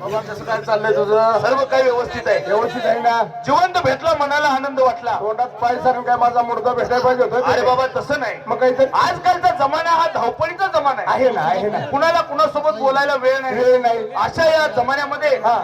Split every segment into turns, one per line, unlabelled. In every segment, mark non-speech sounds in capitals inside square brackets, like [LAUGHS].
बाबा कसं काय चाललंय तुझं
सर्व काही व्यवस्थित आहे
व्यवस्थित आहे ना
जिवंत भेटला मनाला आनंद वाटला.
तोंडात पाय सारून काय माझा मुडदा भेटायला पाहिजे होतं?
अरे बाबा तसं नाही.
मग काहीतरी
आजकालचा जमाना हा धावपळीचा जमाना आहे.
आहे ना आहे ना.
कुणाला कुणासोबत बोलायला वेळ नाही.
वेळ नाही.
अशा या जमान्यामध्ये
हा.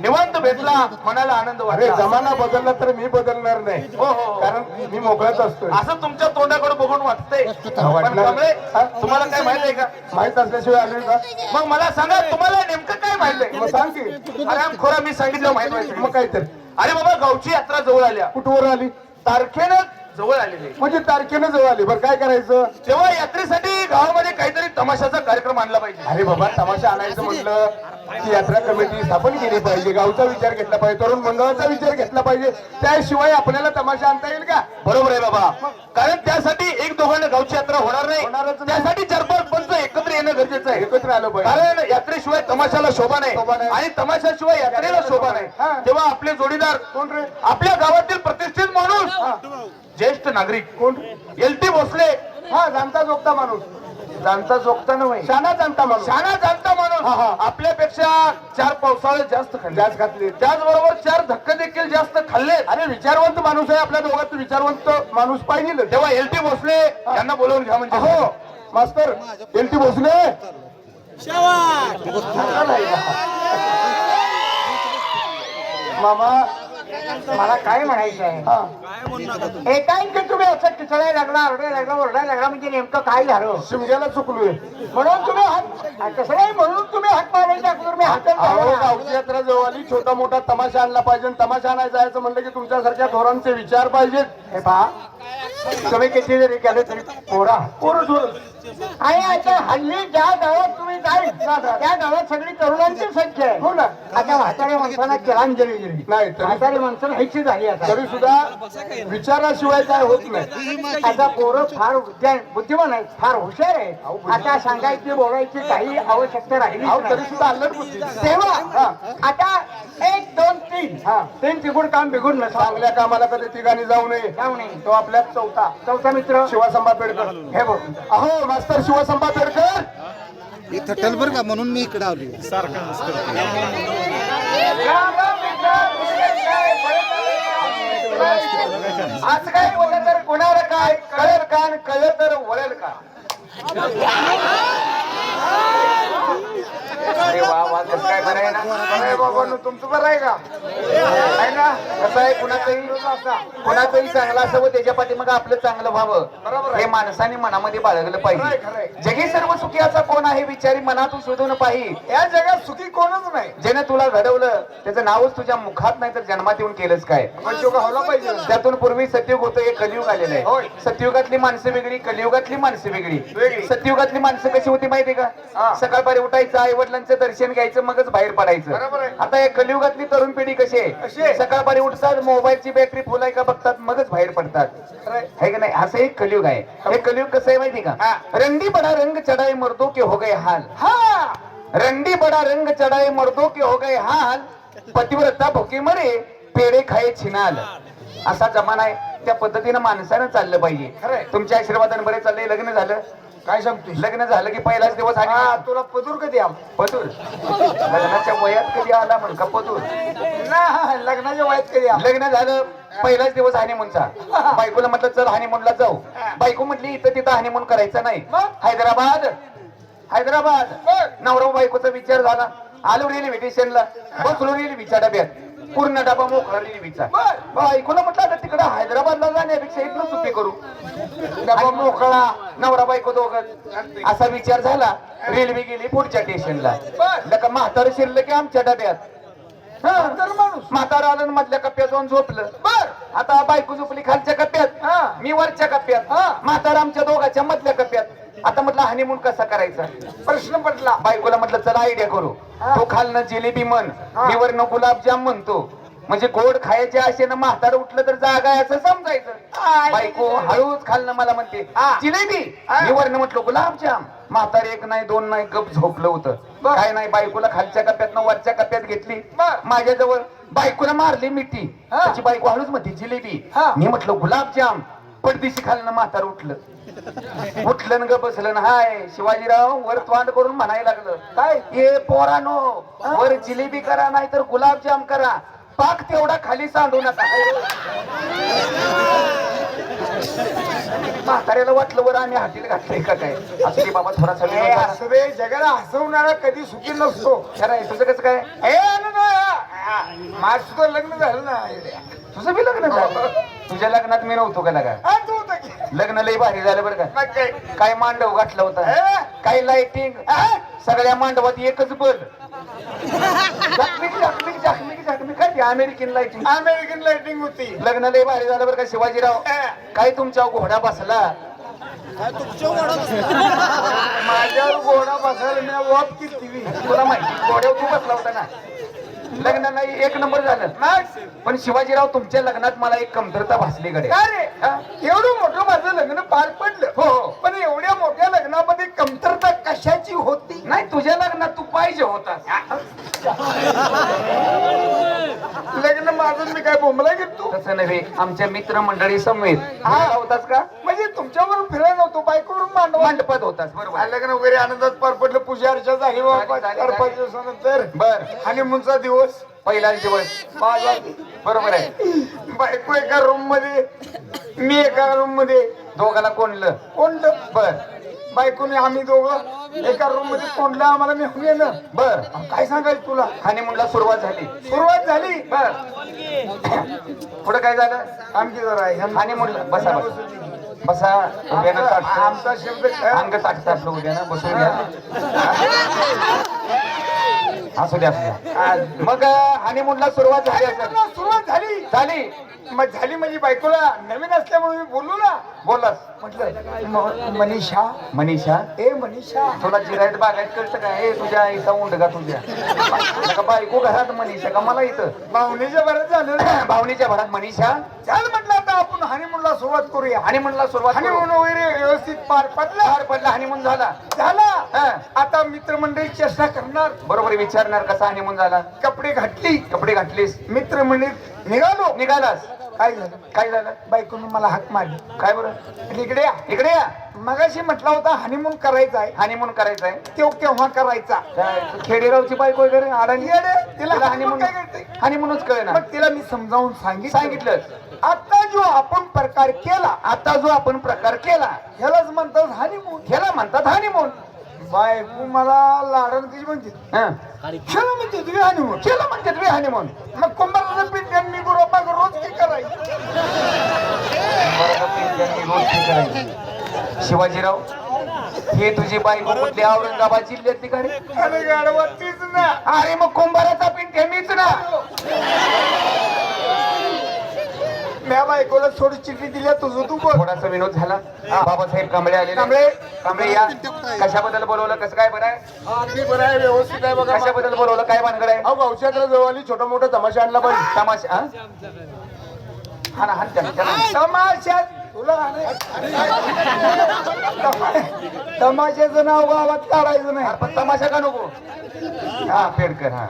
निवांत भेटला मनाला आनंद
अरे
वाटला
जमाना बदलला तर मी बदलणार नाही.
हो हो
कारण मी मोकळाच असतोय.
असं तुमच्या तोंडाकडे बघून वाटतंय. पण
वाटणार.
कमळे,
हा?
तुम्हाला काय माहीत आहे का?
माहीत असल्याशिवाय आले का?
मग मला सांगा तुम्हाला नेमकं काय माहीत आहे?
मग सांग की.
अरे खोरा मी सांगितलं माहीत
मग
व्हायचं
काहीतरी.
अरे बाबा गावची यात्रा जवळ आल्या
कुठवर आली?
तारखेनं जवळ आलेली.
म्हणजे तारखेनं जवळ आली. बरं काय करायचं?
तेव्हा यात्रेसाठी गावामध्ये काहीतरी तमाशाचा कार्यक्रम आणला पाहिजे.
अरे बाबा तमाशा आणायचं म्हटलं की यात्रा कमिटी स्थापन केली पाहिजे गावचा विचार घेतला पाहिजे तरुण मंडळाचा विचार घेतला पाहिजे. त्याशिवाय आपल्याला तमाशा आणता येईल का?
बरोबर आहे बाबा. कारण त्यासाठी एक दोघांना गावची यात्रा होणार नाही. त्यासाठी चार पाच पंच एकत्र येणं गरजेचं आहे.
एकत्र आलं पाहिजे.
कारण यात्रेशिवाय तमाशाला शोभा नाही.
शोभा नाही.
आणि तमाशाशिवाय यात्रेला शोभा नाही. तेव्हा आपले जोडीदार
कोण रे?
आपल्या गावातील प्रतिष्ठित माणूस. ज्येष्ठ नागरिक
कोण?
L T Bhosale.
हा जाणता जोगता माणूस.
जाणता जोगता नव्हे.
शाना जाणता माणूस.
शाना जाणता
हा,
माणूस. आपल्यापेक्षा चार पावसाळे जास्त खाल्ले.
जास्त घातली
त्याचबरोबर चार धक्के देखील जास्त खाल्ले.
अरे विचारवंत माणूस आहे आपल्या दोघात विचारवंत माणूस पाहिजे
तेव्हा एल टी भोसले यांना बोलवून घ्या म्हणजे.
हो मास्तर एल टी भोसले. मामा
मला काय म्हणायचं आहे?
हा.
एकांकी तुम्ही? असं किचडायला लागला आरडायला लागला ओरडायला लागला म्हणजे नेमकं काय झालं?
शिमग्याला चुकलोय.
म्हणून तुम्ही हात तसं नाही म्हणून तुम्ही हात मारायच्या अगोदर मी हात
यात्रा जवळ आली छोटा मोठा तमाशा आणला पाहिजे. तमाशा आणायला जायचं म्हणलं की तुमच्यासारख्या धोरणांचे विचार पाहिजेत
हे पहा तुम्ही किती जरी केले तरी पोरा. आणि आता हल्ली ज्या गावात तुम्ही जाईल त्या गावात सगळी तरुणांची संख्या आहे.
हो ना.
माणसाला केळांजली गेली
नाही तरी
म्हातारी माणसं ह्याची झाली आता.
तरी सुद्धा विचाराशिवाय काय होत नाही.
आता पोरं फार बुद्धिमान आहेत फार हुशार आहेत. आता सांगायची बोलायची काही आवश्यकता राहिली.
तरी सुद्धा अल्लड बुद्धी.
तेव्हा आता एक दोन तीन
हा.
तीन तिकून काम बिघून नसा
चांगल्या कामाला कधी ठिकाणी जाऊ नये.
जाऊ नये.
तो आपल्यात चौथा.
चौथा मित्र.
शिवासंबा पेडकर.
हे बघ.
अहो मास्तर शिवसंबा पेडकर.
इथं टल बरं का म्हणून मी इकडे आली
आज काय बोललं तर कोणाला काय? कळेल का कळलं तर वळेल का? अरे वा वा कसं काय बरं आहे ना? अरे बाबा तुमचं बरं आहे का? आहे ना? कसं आहे? कुणाचंही कुणाचंही चांगलं असावं त्याच्या पाठीमागं आपलं चांगलं व्हावं. हे माणसाने मनामध्ये बाळगलं पाहिजे. जगी सर्व सुखी असा कोण आहे? विचारी मनातून शोधून पाहिजे
या जगात सुखी कोणच नाही.
ज्याने तुला घडवलं त्याचं नावच तुझ्या मुखात नाही तर जन्मात येऊन केलंच काय
पाहिजे.
त्यातून पूर्वी सतयुग होतं एक कलियुग आलेलं. आहे सतयुगातली माणसं वेगळी कलियुगातली माणसं वेगळी. सतयुगातली माणसं कशी होती माहितीये
हा.
का सकाळपारी उठायचं आई वडिलांचं दर्शन घ्यायचं मगच बाहेर
आहे.
पडायचं आता या कलियुगातली तरुण पिढी कशी आहे
आहे?
सकाळपारी उठतात मोबाईलची बॅटरी फुल आहे का बघतात मगच बाहेर पडतात
खरंय.
है का नाही असं एक कलियुग आहे हे कलियुग कसं आहे माहिती
हा.
का बडा रंग चढाई मर्दो के हो गए हाल
हा
रंडी बडा रंग चढाई मर्दो के हो गए हाल. पतिव्रता भुके मरे पेढे खाये छिनाल. असा जमाना आहे. त्या पद्धतीनं माणसानं चाललं पाहिजे.
खरंय.
तुमच्या आशीर्वादाने बरे चाललंय लग्न झालं.
काय सांगतोय
लग्न झालं की पहिलाच दिवस
हा
आणि
तुला पदूर कधी आम
पदूर. लग्नाच्या वयात कधी आला म्हण का पदूर?
ना लग्नाच्या वयात कधी आम
लग्न झालं पहिलाच दिवस हानिमूनचा बायकोला म्हटलं चल हानिमूनला जाऊ. बायको म्हटली इथं तिथं हानिमून करायचं नाही.
मग?
हैदराबाद हैदराबाद. नवरा बायकोचा विचार झाला. आलो रेल्वे स्टेशनला बसलो रेल्वेच्या डब्यात. पूर्ण डबा मोकळा रेल्वेचा
बर.
बायकोला म्हटलं आता तिकडे हैदराबादला जाण्यापेक्षा इथनं सुट्टी करू. डबा मोकळा नवरा बायको दोघं. असा विचार झाला. रेल्वे गेली पुढच्या स्टेशनला. लका म्हातारं शिरलं की आमच्या डब्यात.
तर माणूस.
म्हातारा आलं मधल्या कप्प्यात जाऊन झोपलं.
बर.
आता बायको झोपली खालच्या कप्प्यात.
हा.
मी वरच्या कप्प्यात. म्हातारा आमच्या दोघांच्या मधल्या हनीमून कसा करायचा
प्रश्न पडला
बायकोला म्हटलं चला आयडिया करू. तो खालनं जिलेबी म्हण. मी वरनं गुलाबजाम म्हणतो म्हणजे गोड खायच्या आशेनं म्हातारं उठलं तर जागा असं समजायचं. बायको हळूच खालनं मला म्हणते. जिलेबी. मी वरनं म्हटलं गुलाबजाम म्हातारे एक नाही दोन नाही गप झोपलं होतं. काय नाही बायकोला खालच्या कप्प्यात वरच्या कप्प्यात घेतली. माझ्याजवळ बायकोला मारली मिठी
हा.
त्याची बायको हळूच म्हणते जिलेबी. मी म्हटलं गुलाबजाम पडदिशी खालनं म्हातार उठलं. उठलं न ग बसलं न हाय शिवाजीराव वर तोंड करून म्हणायला लागलं काय? हे पोरानो वर जिलेबी करा नाही तर गुलाबजाम करा. पाक तेवढा खाली सांडू नका. म्हाताऱ्याला वाटलं वर आम्ही हातीला घातलंय का काय? असं बाबा.
असं बे जगाला हसवणारा कधी सुखी नसतो.
खरं आहे तुझं कसं काय?
माझं सुद्धा लग्न झालं ना
तुझं बी लग्न झालं? तुझ्या लग्नात मी नव्हतो का लगा?
हा, तू होता की?
लग्न लई भारी झालं बरं का.
मग काय?
काय मांडव घातलं होतं? काय लाइटिंग सगळ्या मांडवात एकच बल. अमेरिकन लाइटिंग
अमेरिकन लाइटिंग होती.
लग्न लई भारी झालं बरं का शिवाजीराव? काय तुमच्या घोडा बसला?
माझ्यावर घोडा बसायला मी वॉप केली
तुला माहिती घोड्यावर तू बसला होता ना? लग्न नाही एक नंबर झालं.
मग
पण शिवाजीराव तुमच्या लग्नात मला एक कमतरता भासली कडे
का रे?
हा?
एवढं मोठं माझं लग्न पार पडलं.
हो हो.
पण एवढ्या मोठ्या लग्नामध्ये कमतरता कशाची होती?
नाही तुझ्या लग्नात तू पाहिजे होता
माझं मी काय बोंबला घेतो
तसं नव्हे आमच्या मित्र मंडळी समेत हा होतास का?
म्हणजे तुमच्यावर फिरायला नव्हतो बायकोवरून मांडवा
मंडपात होतास बरोबर.
लग्न वगैरे आनंदात पार पडलं पूजा अर्चा झाली चार
झाली.
पाच दिवसानंतर.
बर.
हनीमूनचा दिवस.
पहिलाच दिवस.
माझा.
बरोबर आहे.
बायको एका रूममध्ये मी एका रूममध्ये.
दोघाला कोणलं?
कोंड
बर.
बायकोने आम्ही दोघं? एका रूममध्ये कोंडलं आम्हाला मी गेलं
बर.
काय सांगायचं तुला?
हनीमूनला सुरुवात झाली.
सुरुवात झाली?
बर. पुढे काय झालं?
आमची जरा ह्यांना-
हनीमूनला बसा बसा. बसा.
आमचा
ताटतं.
आमचा शब्द
अंग ताट ताटलं उद्या ना. बसून घ्या असू द्या मग हनीमूनला सुरुवात झाली
सुरुवात झाली.
झाली.
मग झाली माझी बायकोला. नवीन असल्यामुळे मी बोललो ना.
बोललास
म्हटलं मनीषा.
मनीषा?
ए मनीषा.
तुला जिरायत बागायत कळतं का हे तुझ्या आईचा उंड का तुझ्या. का बायको घरात मनीषा का मला इथं?
भावनेच्या बरं झालं ना.
भावनीच्या भरात मनीषा?
झालं म्हटलं आता आपण हनीमूनला सुरुवात करूया.
हनीमूनला सुरुवात.
हनीमून वगैरे व्यवस्थित पार पडला.
पार पडला हनीमून झाला.
झाला.
हा.
आता मित्रमंडळी चर्चा करणार.
बरोबर विचारणार कसा हनीमून झाला.
कपडे घातली.
कपडे घातलीस.
मित्रमंडळीत निघालो.
निघालास.
काय झालं?
काय झालं?
बायकोनं मला हाक मारली.
काय बरं?
इकडे या
इकडे या.
मगाशी म्हटला होता हनीमून करायचा आहे.
हनीमून करायचंय
तो केव्हा करायचा?
खेडेगावची बायको वगैरे अडाणी
तिला हनीमून काय करते?
हनीमूनच कळे ना
मग तिला मी समजावून सांगितलं.
सांगितलं.
आता जो आपण प्रकार केला
आता जो आपण प्रकार केला.
ह्यालाच म्हणतात हनीमून
ह्याला म्हणतात हनीमून
बायको मला लाडण कशी म्हणते.
हं.
ह्याला म्हणते तुम्ही हनीमून
केलं म्हणतात बे हनीमून
मग कुंभाराचं पीठ मी बरोबर करायचं?
शिवाजीराव हे तुझी बायको कुठली? औरंगाबाद जिल्ह्यातली का रे
अरे ना.
मग कुंभाराचा पिंट हे मीच ना.
म्या बायकोला थोडी चिठ्ठी दिल्या तुझं तू
थोडासा विनोद झाला. बाबासाहेब कांबळे आले
कांबळे.
कांबळे या. कशाबद्दल बोलवलं? कसं काय बरं आहे?
अगदी बरं आहे व्यवस्थित आहे बघा.
कशाबद्दल बोलवलं? काय भानगड आहे?
अहो गौशात्रा जवळ आली छोटा मोठा तमाशा आणला पाहिजे.
तमाशा हा? हा ना हा त्याला त्याला.
तमाशात तुला तमाशाचं नाव गावात काढायचं नाही.
पण तमाशा का नको? हा पेडकर हा.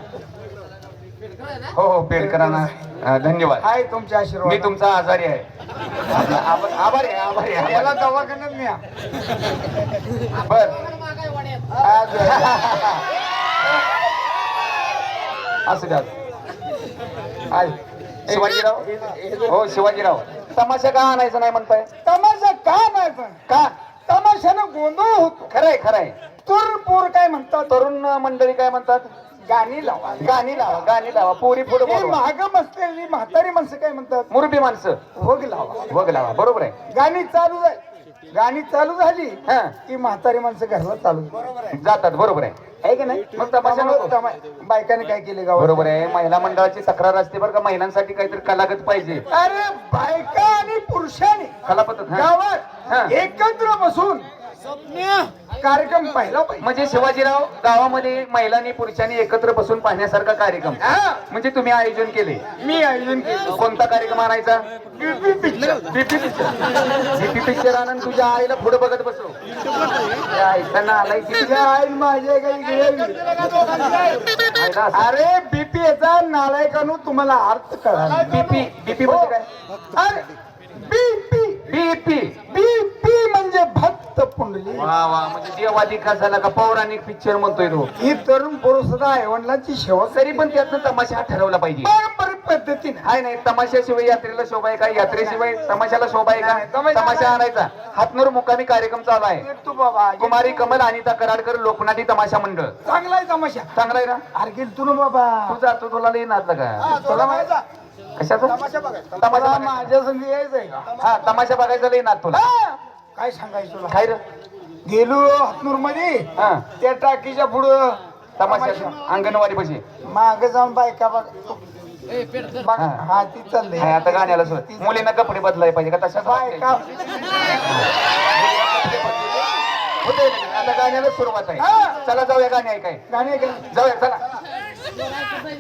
हो हो पेडकरांना धन्यवाद.
हाय तुमच्या
मी
आशीर्वाद
तुमचा आजारी आहे. आभार आहे आभारी आहे.
याला दवाखान्यात न्या.
बर.
आज [LAUGHS]
असं द्या. शिवाजीराव? हो शिवाजीराव. तमाशा का आणायचं नाही म्हणताय?
तमाशा का पण
का?
तमाशानं गोंधळ होतो.
खरंय खरंय.
तरुण पोर काय म्हणतात?
तरुण मंडळी काय म्हणतात?
गाणी लावा.
गाणी लावा गाणी लावा. पोरी पुढे
महाग बसलेली म्हातारी माणसं काय म्हणतात?
मुरबी माणसं.
भोग लावा.
वग लावा. बरोबर आहे.
गाणी चालू झाली. गाणी चालू झाली.
हा.
की म्हातारी माणसं घरला चालू झाली.
जातात बरोबर आहे.
आहे की नाही?
मग तमाशा नको.
तमा- बायकाने काय केले गावात?
बरोबर आहे. महिला मंडळाची तक्रार असते बरं का. महिलांसाठी काहीतरी कलागत पाहिजे.
अरे बायका आणि पुरुषाने
कलापद्धत हा.
गावात
हा.
एकत्र बसून कार्यक्रम पाहिला पाहिजे.
म्हणजे शिवाजीराव गावामध्ये महिलांनी पुरुषांनी एकत्र बसून पाहण्यासारखा कार्यक्रम.
हा,
म्हणजे तुम्ही आयोजन केले.
मी आयोजन केलं.
कोणता कार्यक्रम आणायचा?
BP picture.
BP picture. BP picture आणून तुझ्या आईला पुढे बघत बसव. त्या आलाय की
तुझ्या आई माझ्या काही गिळावी.
आईला असं-
अरे बीपी याचा नालायकानू तुम्हाला अर्थ कळा
बीपी बीपी म्हणजे काय?
अरे बीपी.
बीपी.
बीपी म्हणजे भक्त. पुंडली
वा वा म्हणजे देवादिका झाला का पौराणिक पिक्चर म्हणतोय तो.
ही तरुण पुरुष सुद्धा आहे वडिलांची सेवा
तरी पण त्यातनं तमाशा ठरवला पाहिजे.
पारंपरिक पद्धतीने.
हाय नाही तमाशाशिवाय यात्रेला शोभा आहे का? यात्रेशिवाय तमाशाला शोभा आहे का?
तमाशा
आणायचा. हातनूर मुकामी कार्यक्रम चालू आहे.
तू बाबा.
कुमारी कमल अनिता कराडकर लोकनाटी तमाशा मंडळ.
चांगला आहे तमाशा.
चांगला आहे ना?
अरे गेल तू ना बाबा.
तू जातो तुला लई नाचला का
तुला माहिती
कशाचा?
तमाशा
बघायचा.
माझ्या संग यायचंय. का
हा तमाशा बघायचा लई नाच तुला.
हा, काय सांगायचं तुला?
काय रे.
गेलो हातनूरमध्ये
हा.
त्या टाकीच्या पुढं.
तमाशा. अंगणवाडी पाशी
माग जाऊन बायका बघ. बघ,
हा.
हा ती चालली
आता गाण्याला सुरू. मुलींना कपडे बदलाय पाहिजे का? तशा
बायका.
आता गाण्याला सुरुवात आहे.
हा.
चला जाऊया गाणी ऐकाय
गाणे
जाऊया चला.